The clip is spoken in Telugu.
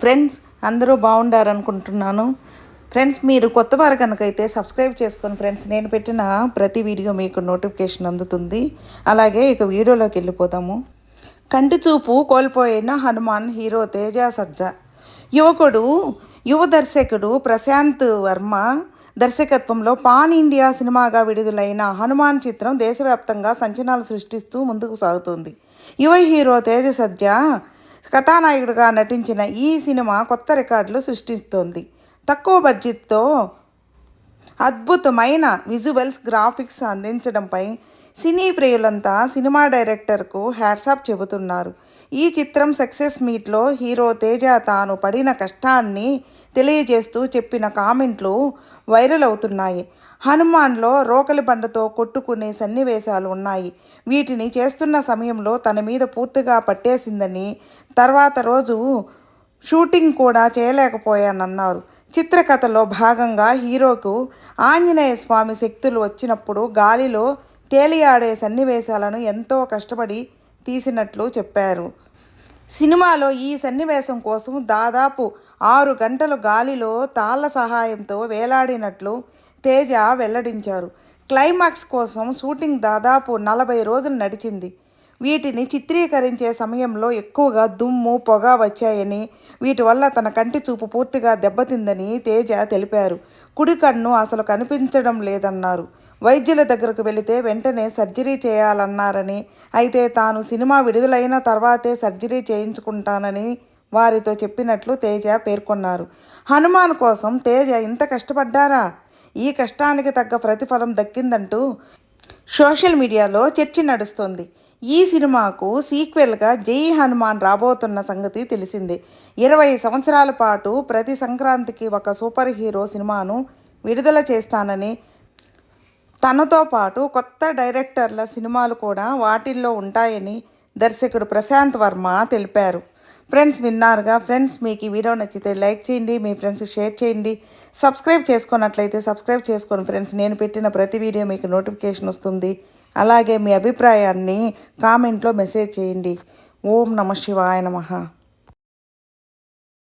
ఫ్రెండ్స్ అందరూ బాగుండారనుకుంటున్నాను ఫ్రెండ్స్ మీరు కొత్త వారు కనుకైతే సబ్స్క్రైబ్ చేసుకొని ఫ్రెండ్స్ నేను పెట్టిన ప్రతి వీడియో మీకు నోటిఫికేషన్ అందుతుంది. అలాగే ఇక వీడియోలోకి వెళ్ళిపోతాము కంటి చూపు కోల్పోయిన హనుమాన్ హీరో తేజ సజ్జ. యువకుడు యువ దర్శకుడు ప్రశాంత్ వర్మ దర్శకత్వంలో పాన్ ఇండియా సినిమాగా విడుదలైన హనుమాన్ చిత్రం దేశవ్యాప్తంగా సంచలనాలు సృష్టిస్తూ ముందుకు సాగుతుంది. యువ హీరో తేజ సజ్జ కథానాయకుడిగా నటించిన ఈ సినిమా కొత్త రికార్డులు సృష్టిస్తోంది. తక్కువ బడ్జెట్తో అద్భుతమైన విజువల్స్ గ్రాఫిక్స్ అందించడంపై సినీ ప్రియులంతా సినిమా డైరెక్టర్కు హ్యాట్సాప్ చెబుతున్నారు. ఈ చిత్రం సక్సెస్ మీట్లో హీరో తేజ తాను పడిన కష్టాన్ని తెలియజేస్తూ చెప్పిన కామెంట్లు వైరల్ అవుతున్నాయి. హనుమాన్లో రోకలి బండతో కొట్టుకునే సన్నివేశాలు ఉన్నాయి. వీటిని చేస్తున్న సమయంలో తన మీద పూర్తిగా పట్టేసిందని తర్వాత రోజు షూటింగ్ కూడా చేయలేకపోయానన్నారు. చిత్రకథలో భాగంగా హీరోకు ఆంజనేయ స్వామి శక్తులు వచ్చినప్పుడు గాలిలో తేలియాడే సన్నివేశాలను ఎంతో కష్టపడి తీసినట్లు చెప్పారు. సినిమాలో ఈ సన్నివేశం కోసం దాదాపు ఆరు గంటలు గాలిలో తాళ్ళ సహాయంతో వేలాడినట్లు తేజ వెల్లడించారు. క్లైమాక్స్ కోసం షూటింగ్ దాదాపు నలభై రోజులు నడిచింది. వీటిని చిత్రీకరించే సమయంలో ఎక్కువగా దుమ్ము పొగ వచ్చాయని వీటి వల్ల తన కంటి చూపు పూర్తిగా దెబ్బతిందని తేజ తెలిపారు. కుడి కన్ను అసలు కనిపించడం లేదన్నారు. వైద్యుల దగ్గరకు వెళితే వెంటనే సర్జరీ చేయాలన్నారని అయితే తాను సినిమా విడుదలైన తర్వాతే సర్జరీ చేయించుకుంటానని వారితో చెప్పినట్లు తేజ పేర్కొన్నారు. హనుమాన్ కోసం తేజ ఇంత కష్టపడ్డారా? ఈ కష్టానికి తగ్గ ప్రతిఫలం దక్కిందంటూ సోషల్ మీడియాలో చర్చ నడుస్తుంది. ఈ సినిమాకు సీక్వెల్గా జై హనుమాన్ రాబోతున్న సంగతి తెలిసిందే. ఇరవై సంవత్సరాల పాటు ప్రతి సంక్రాంతికి ఒక సూపర్ హీరో సినిమాను విడుదల చేస్తానని తనతో పాటు కొత్త డైరెక్టర్ల సినిమాలు కూడా వాటిల్లో ఉంటాయని దర్శకుడు ప్రశాంత్ వర్మ తెలిపారు. ఫ్రెండ్స్ విన్నారుగా? ఫ్రెండ్స్ మీకు ఈ వీడియో నచ్చితే లైక్ చేయండి మీ ఫ్రెండ్స్ షేర్ చేయండి. సబ్స్క్రైబ్ చేసుకున్నట్లయితే సబ్స్క్రైబ్ చేసుకోండి. ఫ్రెండ్స్ నేను పెట్టిన ప్రతి వీడియో మీకు నోటిఫికేషన్ వస్తుంది. అలాగే మీ అభిప్రాయాన్ని కామెంట్లో మెసేజ్ చేయండి. ఓం నమ శివాయ నమ.